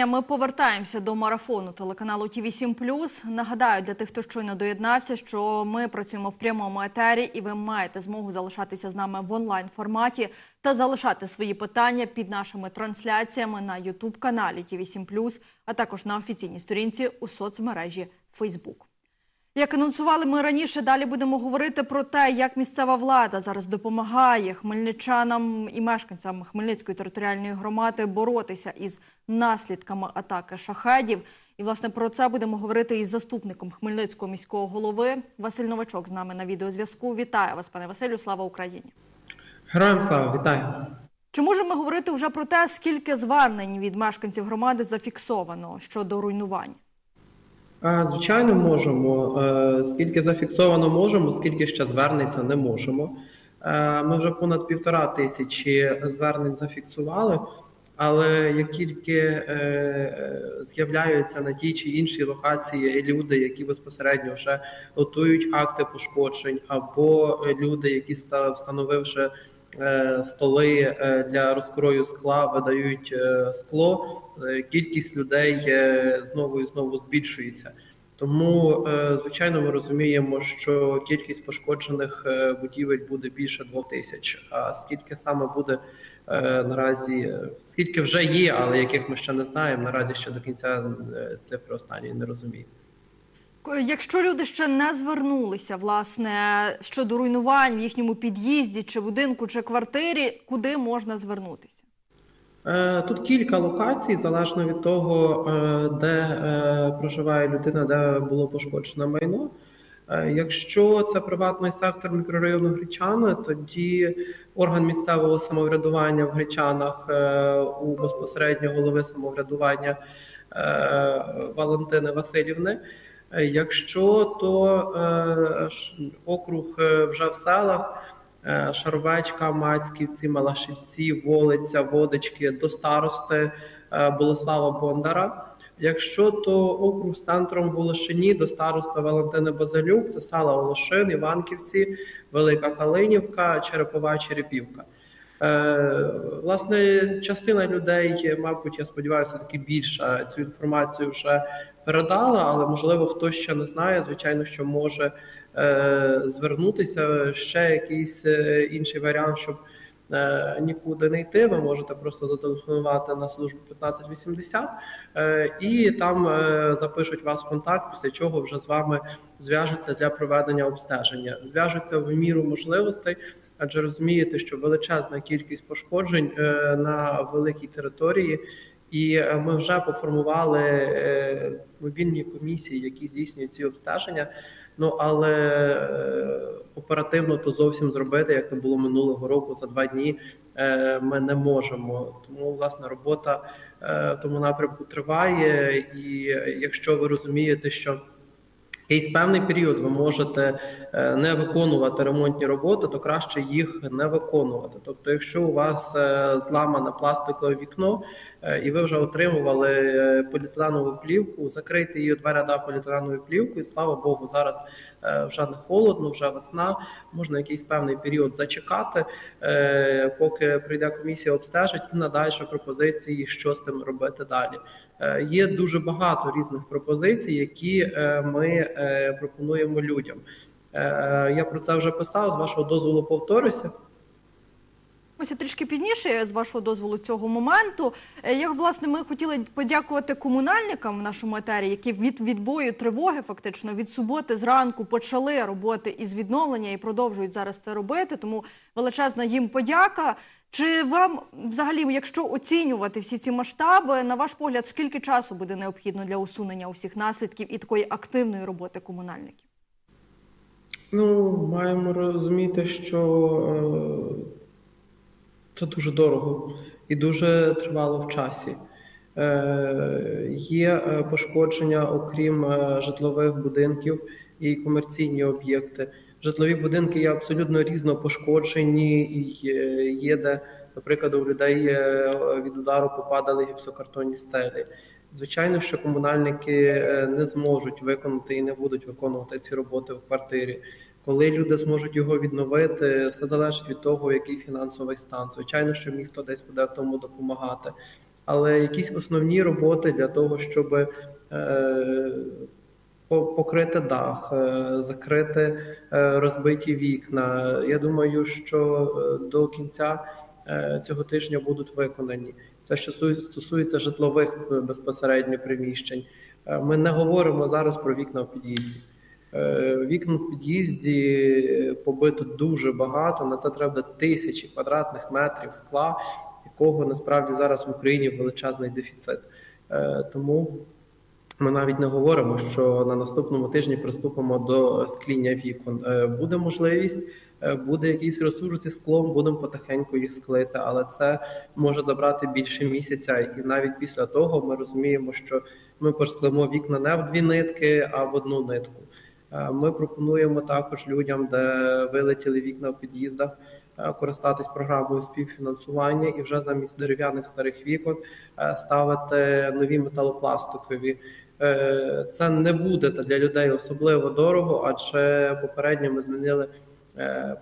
дня ми повертаємося до марафону телеканалу ТІВІ 7 Нагадаю для тих, хто щойно доєднався, що ми працюємо в прямому етері, і ви маєте змогу залишатися з нами в онлайн форматі та залишати свої питання під нашими трансляціями на Ютуб каналі ТІВІ 7 а також на офіційній сторінці у соцмережі Фейсбук. Як анонсували ми раніше, далі будемо говорити про те, як місцева влада зараз допомагає хмельничанам і мешканцям Хмельницької територіальної громади боротися із наслідками атаки шахедів. І власне про це будемо говорити із заступником Хмельницького міського голови Василь Новачок з нами на відеозв'язку. Вітаю вас, пане Василю. Слава Україні! Героям слава, вітаю. Чи можемо говорити вже про те, скільки звернень від мешканців громади зафіксовано щодо руйнувань? Звичайно, можемо. Е, Скільки зафіксовано можемо, скільки ще звернеться, не можемо. Е, Ми вже понад півтора тисячі звернень зафіксували, але як тільки е, з'являються на тій чи іншій локації люди, які безпосередньо вже готують акти пошкоджень, або люди, які ста- встановивши столи е, для розкрою скла, видають е, скло, е, кількість людей е, знову і знову збільшується. Тому, е, звичайно, ми розуміємо, що кількість пошкоджених е, будівель буде більше двох тисяч. А скільки саме буде е, наразі, е, скільки вже є, але яких ми ще не знаємо, наразі ще до кінця е, цифри останньої не розуміємо. Якщо люди ще не звернулися власне щодо руйнувань в їхньому під'їзді, чи будинку, чи квартирі, куди можна звернутися? Е, Тут кілька локацій, залежно від того, е, де е, проживає людина, де було пошкоджено майно. Якщо це приватний сектор мікрорайону Гречани, тоді орган місцевого самоврядування в Гречанах у безпосередньо голови самоврядування Валентини Васильівни. Е, Якщо то е, округ е, вже в селах. Е, Шаровечка, Мацьківці, Малашівці, Волиця, Водички до старости Болеслава Бондара. Якщо то округ з центром в Волошині до староста Валентини Базилюк, це села Волошин, Іванківці, Велика Калинівка, Черепова, Черепівка. Е, Власне, частина людей, мабуть, я сподіваюся, таки більше цю інформацію вже передала, але можливо хтось ще не знає. Звичайно, що може е, звернутися ще якийсь е, інший варіант, щоб нікуди не йти. Ви можете просто зателефонувати на службу 1580 е, і там запишуть вас в контакт, після чого вже з вами зв'яжуться для проведення обстеження. Зв'яжуться в міру можливостей, адже розумієте, що величезна кількість пошкоджень е, на великій території. І е, ми вже поформували е, мобільні комісії, які здійснюють ці обстеження. Ну але оперативно то зовсім зробити, як це було минулого року за два дні. Ми не можемо. Тому власне робота в тому напрямку триває. І якщо ви розумієте, що якийсь певний період ви можете е, не виконувати ремонтні роботи, то краще їх не виконувати. Тобто, якщо у вас е, зламане пластикове вікно, е, і ви вже отримували поліетиленову плівку, закрийте її двері да поліетиленовою плівкою. Слава Богу, зараз вже не холодно, вже весна. Можна якийсь певний період зачекати, поки прийде комісія, обстежить і надасть пропозиції, що з тим робити далі. Е, Є дуже багато різних пропозицій, які е, ми е, пропонуємо людям. Я про це вже писав. З вашого дозволу повторюся. Ось трішки пізніше, з вашого дозволу цього моменту. Е, Як власне ми хотіли подякувати комунальникам в нашому етері, які від відбою тривоги, фактично від суботи зранку почали роботи із відновлення і продовжують зараз це робити. Тому величезна їм подяка. Чи вам взагалі, якщо оцінювати всі ці масштаби, на ваш погляд, скільки часу буде необхідно для усунення усіх наслідків і такої активної роботи комунальників? Ну, маємо розуміти, що е, це дуже дорого і дуже тривало в часі. Е, Є е, пошкодження, окрім е, житлових будинків і комерційні об'єкти. Житлові будинки є абсолютно різно пошкоджені, і є- де, наприклад, у людей від удару попадали гіпсокартонні стелі. Звичайно, що комунальники не зможуть виконати і не будуть виконувати ці роботи в квартирі. Коли люди зможуть його відновити, все залежить від того, який фінансовий стан. Звичайно, що місто десь буде в тому допомагати. але якісь основні роботи для того, щоб е, покрити дах, е, закрити е, розбиті вікна. Я думаю, що е, до кінця е, цього тижня будуть виконані. Це що стосується- житлових е, безпосередньо приміщень. Ми не говоримо зараз про вікна в під'їзді. Е, Вікон в під'їзді е, побито дуже багато. На це треба тисячі квадратних метрів скла, якого насправді зараз в Україні величезний дефіцит. Е, Тому ми навіть не говоримо, що на наступному тижні приступимо до скління вікон. Буде можливість, буде якийсь ресурс зі склом, будемо потихеньку їх склити, але це може забрати більше місяця. І навіть після того ми розуміємо, що ми посклимо вікна не в дві нитки, а в одну нитку. Е, Ми пропонуємо також людям, де вилетіли вікна в під'їздах, е, користатись програмою співфінансування і вже замість дерев'яних старих вікон е, ставити нові металопластикові. Це не буде для людей особливо дорого, адже попередньо ми змінили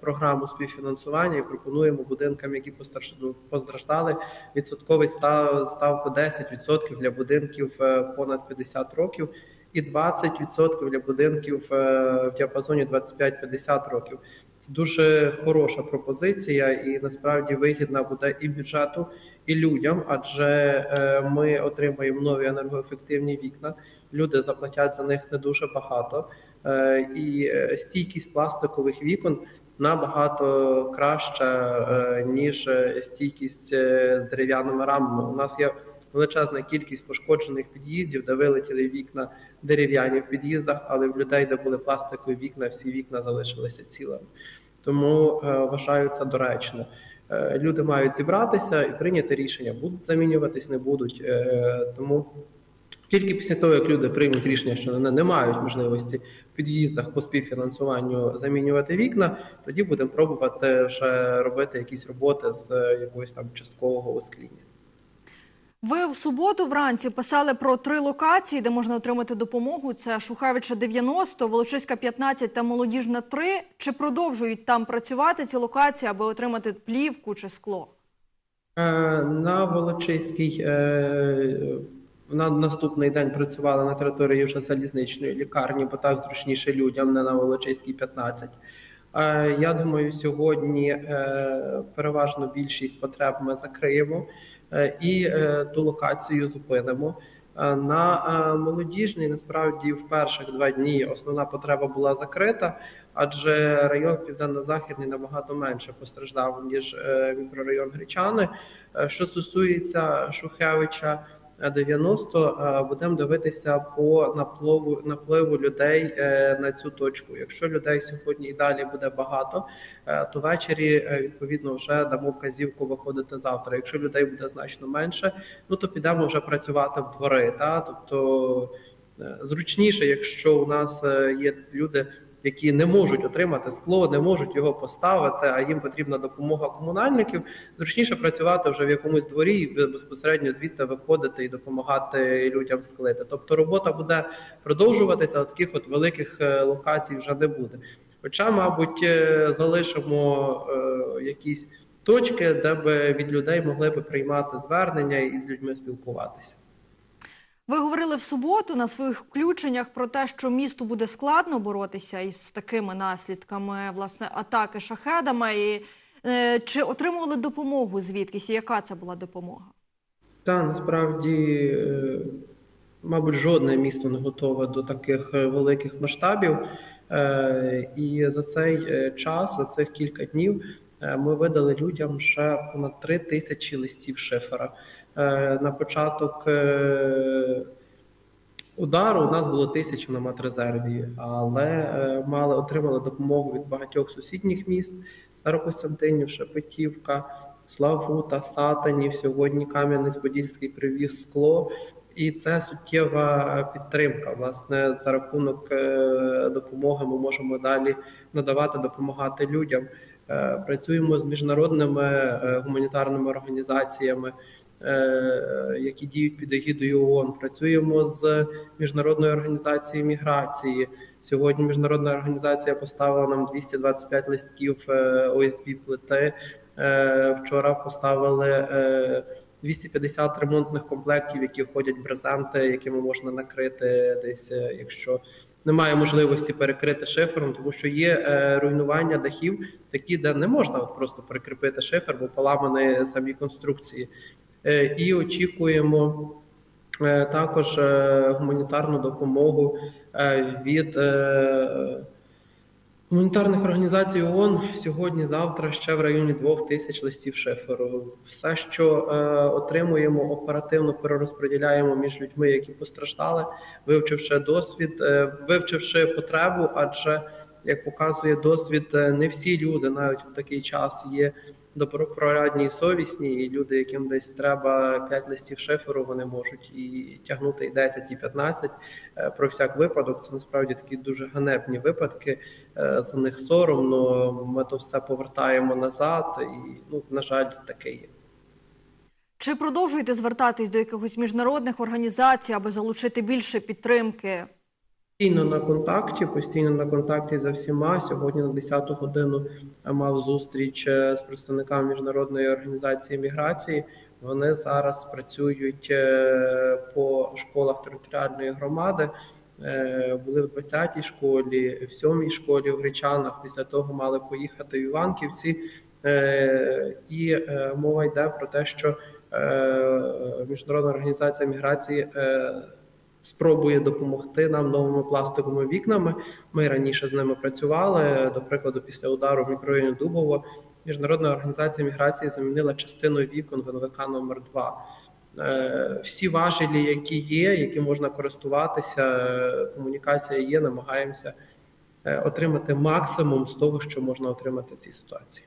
програму співфінансування і пропонуємо будинкам, які постражд- постраждали, відсотковий став- ставку 10% для будинків понад 50 років і 20% для будинків е, в діапазоні 25-50 років. Це дуже хороша пропозиція, і насправді вигідна буде і бюджету, і людям, адже е, ми отримаємо нові енергоефективні вікна. Люди заплатять за них не дуже багато, Е, і стійкість пластикових вікон набагато краща ніж стійкість з дерев'яними рамами. У нас є величезна кількість пошкоджених під'їздів, де вилетіли вікна дерев'яні в під'їздах, але в людей, де були пластикові вікна, всі вікна залишилися цілими. Тому е, вважаю доречно. Е, Люди мають зібратися і прийняти рішення, будуть замінюватись, не будуть. Е, Тому тільки після того, як люди приймуть рішення, що вони не мають можливості в під'їздах по співфінансуванню замінювати вікна, тоді будемо пробувати вже робити якісь роботи з е, якогось там часткового оскління. Ви в суботу вранці писали про три локації, де можна отримати допомогу. Це Шухевича 90, Волочиська 15 та Молодіжна 3. Чи продовжують там працювати ці локації, аби отримати плівку чи скло? Е, На Волочиській е, на наступний день працювали на території вже залізничної лікарні, бо так зручніше людям, не на Волочиській 15. Е, Я думаю, сьогодні переважно більшість потреб ми закриємо і е, ту локацію зупинимо. Е, На е, молодіжній насправді в перших два дні основна потреба була закрита, адже район південно-західний набагато менше постраждав ніж е, мікрорайон Гречани. Е, Що стосується Шухевича е, 90, е, будемо дивитися по напливу напливу людей е, на цю точку. Якщо людей сьогодні і далі буде багато, е, то ввечері відповідно вже дамо вказівку виходити завтра. Якщо людей буде значно менше, ну то підемо вже працювати в двори. Та тобто зручніше, якщо у нас є люди. Які не можуть отримати скло, не можуть його поставити, а їм потрібна допомога комунальників. Зручніше працювати вже в якомусь дворі і безпосередньо звідти виходити і допомагати людям склити. Тобто робота буде продовжуватися, а таких от великих е, локацій вже не буде. Хоча, мабуть, е, залишимо е, якісь точки, де би від людей могли би приймати звернення і з людьми спілкуватися. Ви говорили в суботу на своїх включеннях про те, що місту буде складно боротися із такими наслідками власне атаки шахедами. І, е, чи отримували допомогу звідкись? І яка це була допомога? Та насправді, е, мабуть, жодне місто не готове до таких е, великих масштабів. Е, І за цей час, за цих кілька днів, ми видали людям вже понад три тисячі листів шифера. Е, На початок е, удару у нас було тисячу на матрезерві, але е, мали отримали допомогу від багатьох сусідніх міст: Старокостянтинів, Шепетівка, Славута, Сатанів. Сьогодні Кам'янець-Подільський привіз скло. І це суттєва підтримка. Власне, за рахунок допомоги ми можемо далі надавати, допомагати людям. Е, Працюємо з міжнародними е, гуманітарними організаціями, е, які діють під егідою ООН. Працюємо з міжнародною організацією міграції. Сьогодні міжнародна організація поставила нам 225 листків ОСБ плити. Вчора поставили е, 250 ремонтних комплектів, які входять брезенти, якими можна накрити десь, якщо немає можливості перекрити шифером, тому що є е, руйнування дахів, такі, де не можна от просто прикріпити шифер, бо поламані самі конструкції. Е, і очікуємо е, також е, гуманітарну допомогу е, від. е, Гуманітарних організацій ООН сьогодні, завтра ще в районі двох тисяч листів шиферу. Все, що е, отримуємо, оперативно перерозподіляємо між людьми, які постраждали, вивчивши досвід, е, вивчивши потребу, адже як показує досвід, е, не всі люди навіть в такий час є добропорядні совісні, і люди, яким десь треба 5 листів шиферу, вони можуть і тягнути і 10, і 15. Е, Про всяк випадок це насправді такі дуже ганебні випадки. Е, За них соромно. Ми то все повертаємо назад, і ну на жаль, таке є. Чи продовжуєте звертатись до якихось міжнародних організацій, аби залучити більше підтримки? Постійно на контакті, постійно на контакті за всіма. Сьогодні на 10-ту годину мав зустріч е, з представниками міжнародної організації міграції. Вони зараз працюють е, по школах територіальної громади. Е, Були в 20-й школі, в 7-й школі в Гречанах. Після того мали поїхати в Іванківці. І мова йде про те, що міжнародна організація міграції спробує допомогти нам новими пластиковими вікнами. Ми раніше з ними працювали. До прикладу, після удару в мікрорайоні Дубово міжнародна організація міграції замінила частину вікон в НВК номер 2 Е, Всі важелі, які є, які можна користуватися, комунікація є, намагаємося е, отримати максимум з того, що можна отримати в цій ситуації.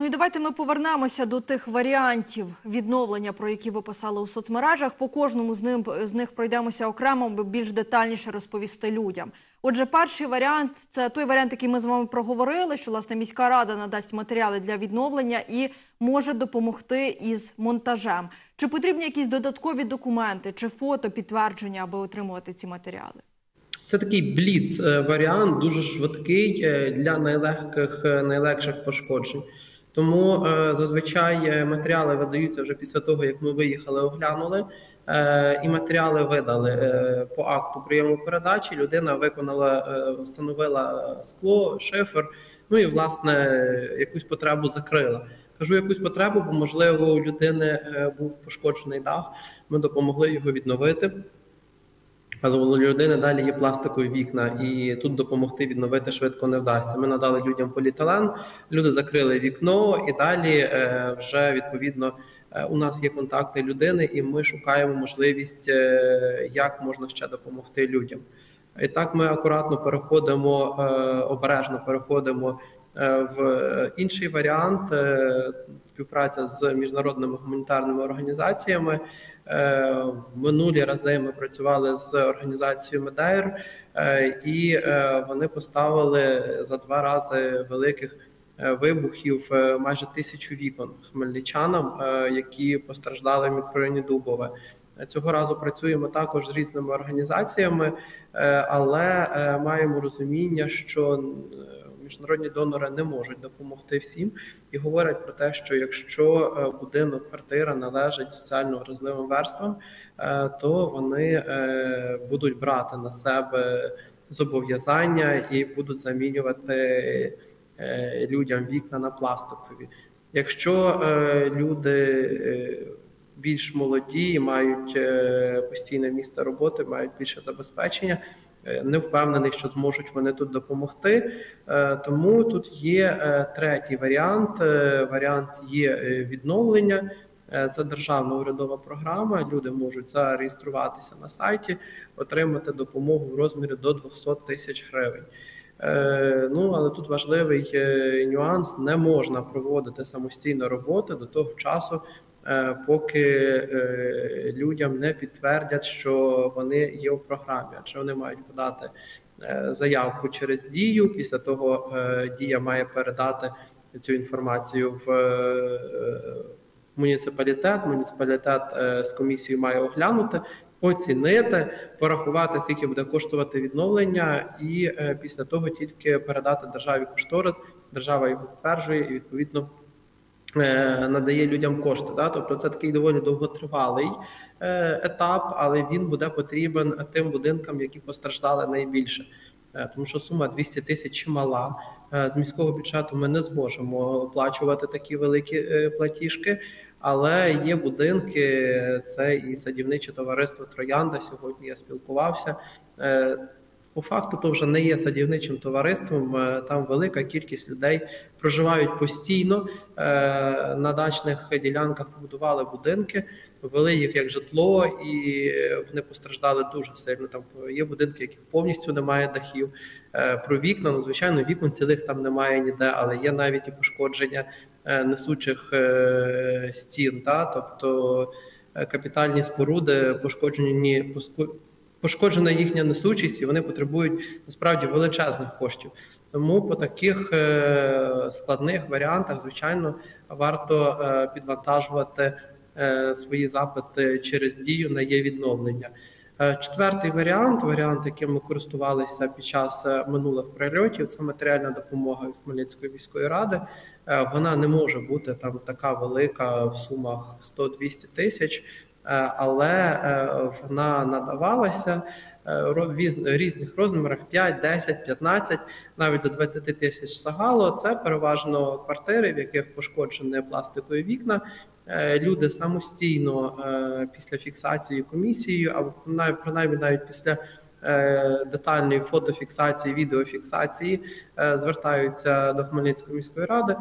Ну і давайте ми повернемося до тих варіантів відновлення, про які ви писали у соцмережах. По кожному з ним з них пройдемося окремо, аби більш детальніше розповісти людям. Отже, перший варіант це той варіант, який ми з вами проговорили, що власне міська рада надасть матеріали для відновлення і може допомогти із монтажем. Чи потрібні якісь додаткові документи чи фото підтвердження, аби отримувати ці матеріали? Це такий бліц е, варіант, дуже швидкий е, для найлегких, е, найлегших пошкоджень. Тому е, зазвичай е, матеріали видаються вже після того, як ми виїхали, оглянули, е, і матеріали видали по акту прийому передачі. Людина виконала, встановила скло, шифер, ну і власне якусь потребу закрила. Кажу якусь потребу, бо можливо у людини був пошкоджений дах. Ми допомогли його відновити. Але у людини далі є пластикові вікна, і тут допомогти відновити швидко не вдасться. Ми надали людям поліетилен, люди закрили вікно, і далі е, вже відповідно е, у нас є контакти людини, і ми шукаємо можливість, е, як можна ще допомогти людям. І так ми акуратно переходимо, обережно переходимо в інший варіант співпраця з міжнародними гуманітарними організаціями. Е, В минулі рази ми працювали з організацією Медейр, е, і е, вони поставили за два рази великих вибухів майже тисячу вікон хмельничанам, які постраждали в мікрорайоні Дубове. Цього разу працюємо також з різними організаціями, але маємо розуміння, що міжнародні донори не можуть допомогти всім і говорять про те, що якщо е, будинок, квартира належить соціально вразливим верствам, е, то вони е, будуть брати на себе зобов'язання і будуть замінювати людям вікна на пластикові. Якщо люди більш молоді, мають постійне місце роботи, мають більше забезпечення. Е, Не впевнений, що зможуть вони тут допомогти. Е, Тому тут є е, третій варіант. Варіант є відновлення. Це державна урядова програма. Люди можуть зареєструватися на сайті, отримати допомогу в розмірі до 200 тисяч гривень. Ну але тут важливий нюанс: не можна проводити самостійно роботи до того часу, поки е, людям не підтвердять, що вони є у програмі, адже вони мають подати е, заявку через дію. Після того е, дія має передати цю інформацію в е, муніципалітет. Муніципалітет е, з комісією має оглянути. Оцінити, порахувати, скільки буде коштувати відновлення, і е, після того тільки передати державі кошторис. Держава його затверджує і відповідно е, надає людям кошти. Да? Тобто це такий доволі довготривалий е, етап, але він буде потрібен тим будинкам, які постраждали найбільше. Е, Тому що сума 200 тисяч чимала. Е, З міського бюджету ми не зможемо оплачувати такі великі е, платіжки. Але є будинки, це і садівниче товариство Троянда. Сьогодні я спілкувався. Е, По факту, то вже не є садівничим товариством. е, Там велика кількість людей проживають постійно. е, На дачних ділянках побудували будинки, ввели їх як житло, і вони постраждали дуже сильно. Там є будинки, яких повністю немає дахів. Е, Про вікна, ну звичайно, вікон цілих там немає ніде, але є навіть і пошкодження е, несучих е, стін. Та? Тобто е, капітальні споруди пошкоджені пошкоджена їхня несучість, і вони потребують насправді величезних коштів. Тому по таких е, складних варіантах, звичайно, варто е, підвантажувати е, свої запити через дію на є відновлення. Четвертий варіант, варіант, яким ми користувалися під час минулих прильотів, це матеріальна допомога від Хмельницької міської ради. Вона не може бути там така велика в сумах 100-200 тисяч, але е, вона надавалася е, в різних розмірах 5, 10, 15, навіть до 20 тисяч загало. Це переважно квартири, в яких пошкоджені пластикові вікна. Е, Люди самостійно е, після фіксації комісією, або принаймні- навіть після е, детальної фотофіксації, відеофіксації е, звертаються до Хмельницької міської ради.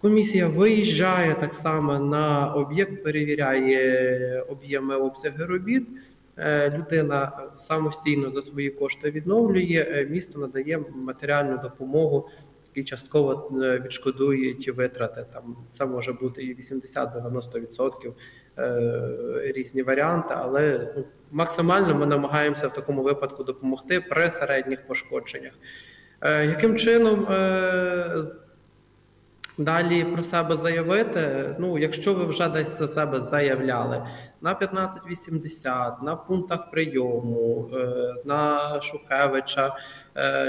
Комісія виїжджає так само на об'єкт, перевіряє об'єми обсяги робіт. Е, Людина самостійно за свої кошти відновлює. е, Місто надає матеріальну допомогу, і частково е, відшкодує ті витрати. Там це може бути і 80-90% е, різні варіанти, але ну, максимально ми намагаємося в такому випадку допомогти при середніх пошкодженнях. Яким чином Далі про себе заявити. Ну, якщо ви вже десь за себе заявляли на 1580, на пунктах прийому, е, на Шухевича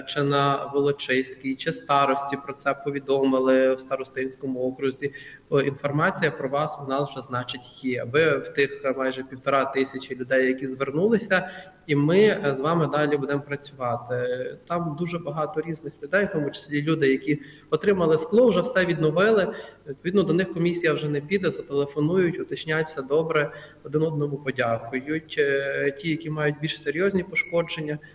чи на Волочиській, чи старості про це повідомили в старостинському окрузі. Інформація про вас у нас вже значить є. Ви в тих е, майже півтора тисячі людей, які звернулися, і ми е, з вами далі будемо працювати. Там дуже багато різних людей, в тому числі люди, які отримали скло, вже все відновили. Відповідно, до них комісія вже не піде, зателефонують, уточнять все добре, один одному подякують. Е, Ті, які мають більш серйозні пошкодження, е,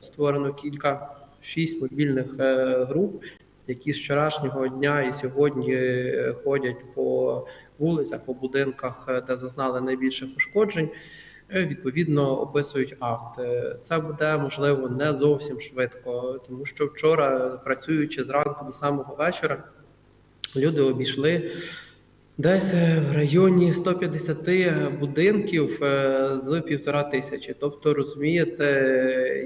створено кілька шість мобільних е, груп, які з вчорашнього дня і сьогодні е, ходять по вулицях, по будинках, е, де зазнали найбільших ушкоджень. е, Відповідно, описують акт. Е, Це буде можливо не зовсім швидко, тому що вчора, працюючи зранку до самого вечора, люди обійшли десь е, в районі 150 будинків е, з півтора тисячі. Тобто, розумієте,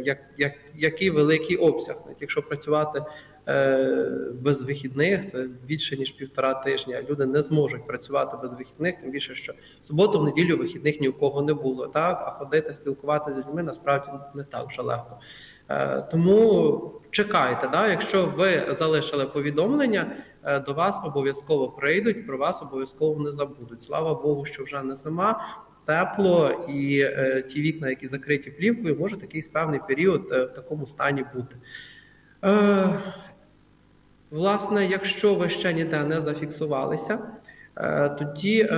як, як, який великий обсяг. Навіть Якщо працювати е, без вихідних, це більше ніж півтора тижня. Люди не зможуть працювати без вихідних, тим більше, що в суботу, в неділю вихідних ні у кого не було. Так, а ходити спілкуватися з людьми насправді не так вже легко. Е, Тому чекайте, да? якщо ви залишили повідомлення, е, до вас обов'язково прийдуть, про вас обов'язково не забудуть. Слава Богу, що вже не зима, тепло, і е, ті вікна, які закриті плівкою, можуть якийсь певний період е, в такому стані бути. Е, Власне, якщо ви ще ніде не зафіксувалися, е, тоді е,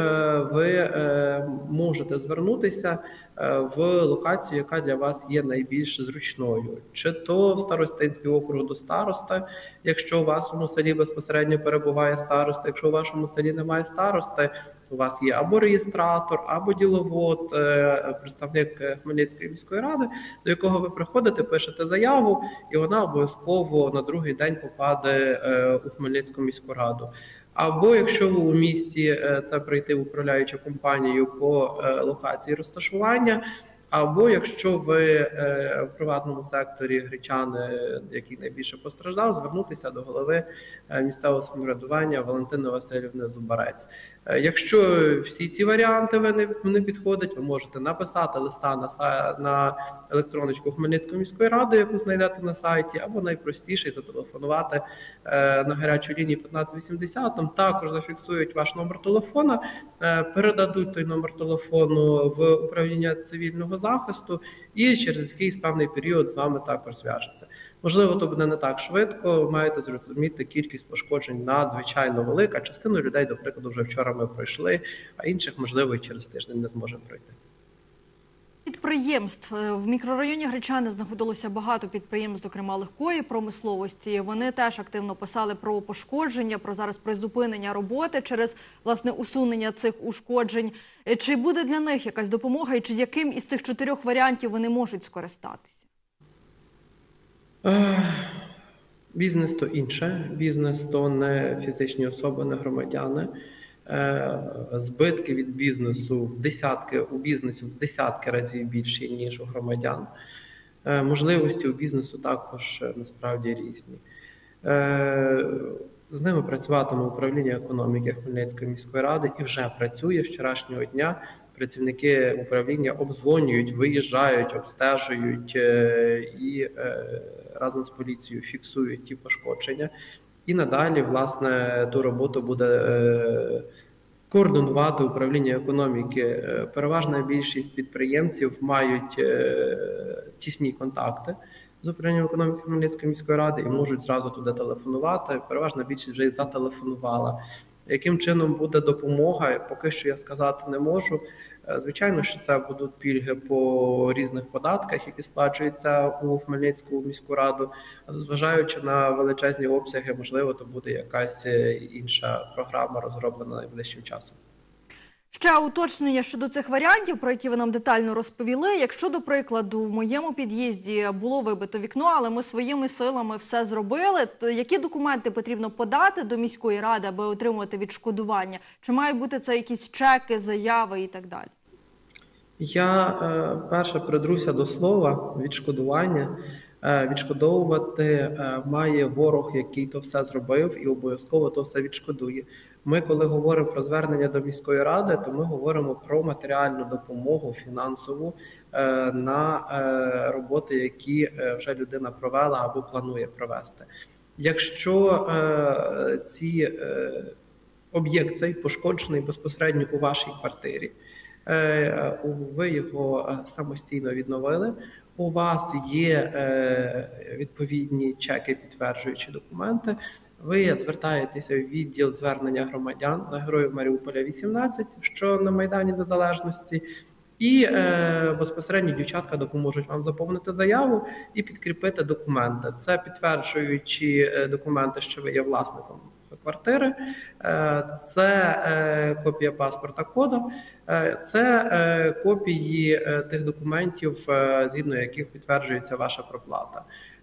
ви е, можете звернутися е, в локацію, яка для вас є найбільш зручною, чи то в старостинський округ до староста, якщо у вашому селі безпосередньо перебуває староста, якщо у вашому селі немає старости, у вас є або реєстратор, або діловод, е, представник е, Хмельницької міської ради, до якого ви приходите, пишете заяву, і вона обов'язково на другий день попаде е, у Хмельницьку міську раду. Або якщо ви у місті це прийти в управляючу компанію по локації розташування, або якщо ви в приватному секторі гречани, який найбільше постраждав, звернутися до голови місцевого самоврядування Валентини Васильівни Зубарець. Е, Якщо всі ці варіанти ви не, підходять, ви можете написати листа на на електроночку Хмельницької міської ради, яку знайдете на сайті, або найпростіше зателефонувати е, на гарячу лінію 1580. Там також зафіксують ваш номер телефона, е, передадуть той номер телефону в управління цивільного захисту, і через якийсь певний період з вами також зв'яжеться. Можливо, то буде не так швидко. Маєте зрозуміти, кількість пошкоджень надзвичайно велика. Частину людей, до прикладу, вже вчора ми пройшли, а інших, можливо, і через тиждень не зможемо пройти. Підприємств Е, в мікрорайоні Гречани знаходилося багато підприємств, зокрема легкої промисловості. Вони теж активно писали про пошкодження, про зараз призупинення роботи через власне усунення цих ушкоджень. Е, Чи буде для них якась допомога, і чи яким із цих чотирьох варіантів вони можуть скористатися? Бізнес то інше. Бізнес то не фізичні особи, не громадяни. Е, Збитки від бізнесу в десятки у бізнесу в десятки разів більші, ніж у громадян. Е, Можливості у бізнесу також е, насправді різні. З ними працюватиме управління економіки Хмельницької міської ради і вже працює з вчорашнього дня. Працівники управління обдзвонюють, виїжджають, обстежують е, і е, разом з поліцією фіксують ті пошкодження. І надалі, власне, ту роботу буде е, координувати управління економіки. Переважна більшість підприємців мають тісні контакти з управлінням економіки Хмельницької міської ради і можуть зразу туди телефонувати. Переважна більшість вже й зателефонувала. Яким чином буде допомога, поки що я сказати не можу. Е, Звичайно, що це будуть пільги по різних податках, які сплачуються у Хмельницьку міську раду. Але зважаючи на величезні обсяги, можливо, то буде якась е, інша програма розроблена найближчим часом. Ще уточнення щодо цих варіантів, про які ви нам детально розповіли. Якщо, до прикладу, в моєму під'їзді було вибито вікно, але ми своїми силами все зробили, то які документи потрібно подати до міської ради, аби отримувати відшкодування? Чи мають бути це якісь чеки, заяви і так далі? Я е, перше придруся до слова відшкодування. Е, відшкодовувати е, має ворог, який то все зробив, і обов'язково то все відшкодує. Ми, коли говоримо про звернення до міської ради, то ми говоримо про матеріальну допомогу фінансову е, на е, роботи, які е, вже людина провела або планує провести. Якщо ці об'єкт цей пошкоджений безпосередньо у вашій квартирі. Ви його самостійно відновили. У вас є відповідні чеки, підтверджуючі документи. Ви звертаєтеся в відділ звернення громадян на героїв Маріуполя 18, що на Майдані Незалежності, і е, безпосередньо дівчатка допоможуть вам заповнити заяву і підкріпити документи. Це підтверджуючи е, документи, що ви є власником квартири, е, це е, копія паспорта коду, це копії тих документів, згідно яких підтверджується ваша проплата.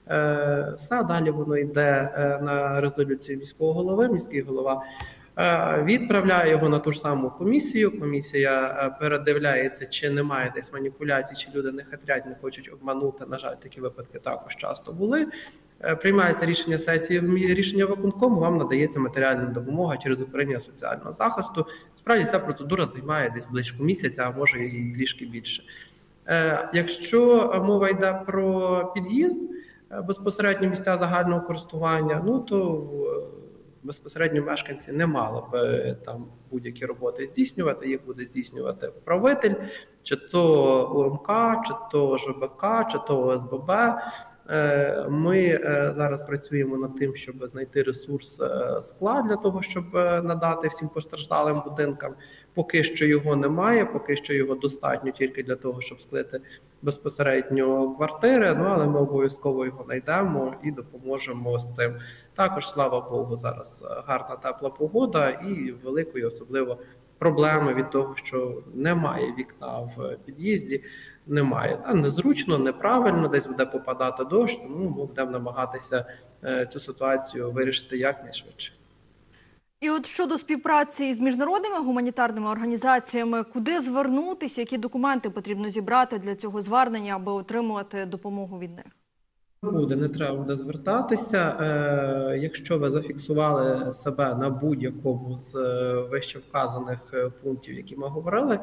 Е, Все далі воно йде е, на резолюцію міського голови. Міський голова е, відправляє його на ту ж саму комісію. Комісія передивляється, чи немає десь маніпуляцій, чи люди не хатрять, не хочуть обманути. На жаль, такі випадки також часто були. Приймається рішення сесії, рішення виконкому, вам надається матеріальна допомога через управління соціального захисту. Справді ця процедура займає десь близько місяця, а може і трішки більше. Якщо мова йде про під'їзд, безпосередньо місця загального користування, ну то е, безпосередньо мешканці не мали б е, там будь-які роботи здійснювати. Їх буде здійснювати управитель, чи то УМК, чи то ЖБК, чи то ОСББ. Е, Ми е, зараз працюємо над тим, щоб знайти ресурс е, скла для того, щоб е, надати всім постраждалим будинкам. Поки що його немає, поки що його достатньо тільки для того, щоб склити безпосередньо квартири. Ну але ми обов'язково його знайдемо і допоможемо з цим. Також слава Богу, зараз е, гарна тепла погода і великої особливо проблеми від того, що немає вікна в під'їзді. Немає Та незручно, неправильно, десь буде попадати дощ. Тому будемо намагатися е, цю ситуацію вирішити якнайшвидше. І от щодо співпраці з міжнародними гуманітарними організаціями, куди звернутися, які документи потрібно зібрати для цього звернення, аби отримувати допомогу від них? Нікуди не треба буде звертатися. Е, Якщо ви зафіксували себе на будь-якому з е, вище вказаних е, пунктів, які ми говорили,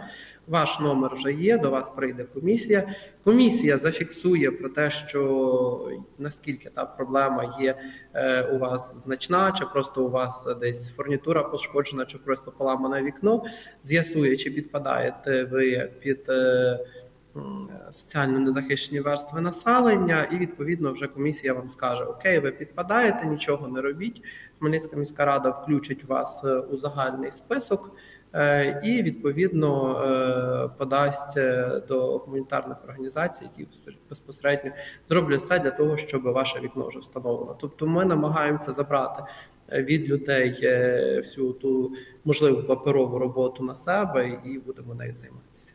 ваш номер вже є. До вас прийде комісія. Комісія зафіксує про те, що наскільки та проблема є у вас значна, чи просто у вас десь фурнітура пошкоджена, чи просто поламане вікно. З'ясує, чи підпадаєте ви під. Соціально незахищені верстви населення, і відповідно вже комісія вам скаже: Окей, ви підпадаєте, нічого не робіть. Хмельницька міська рада включить вас е, у загальний список. е, І відповідно е, подасть е, до гуманітарних організацій, які безпосередньо зроблять все для того, щоб ваше вікно вже встановлено. Тобто, ми намагаємося забрати е, від людей е, всю ту можливу паперову роботу на себе і будемо нею займатися.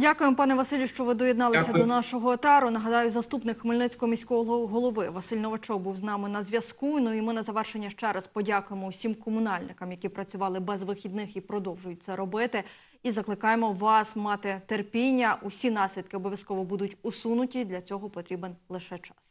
Дякуємо, пане Василю, що ви доєдналися Дякую. до нашого етару. Нагадаю, заступник Хмельницького міського голови Василь Новачок був з нами на зв'язку. Ну і ми на завершення ще раз подякуємо усім комунальникам, які працювали без вихідних і продовжують це робити. І закликаємо вас мати терпіння. Усі наслідки обов'язково будуть усунуті. Для цього потрібен лише час.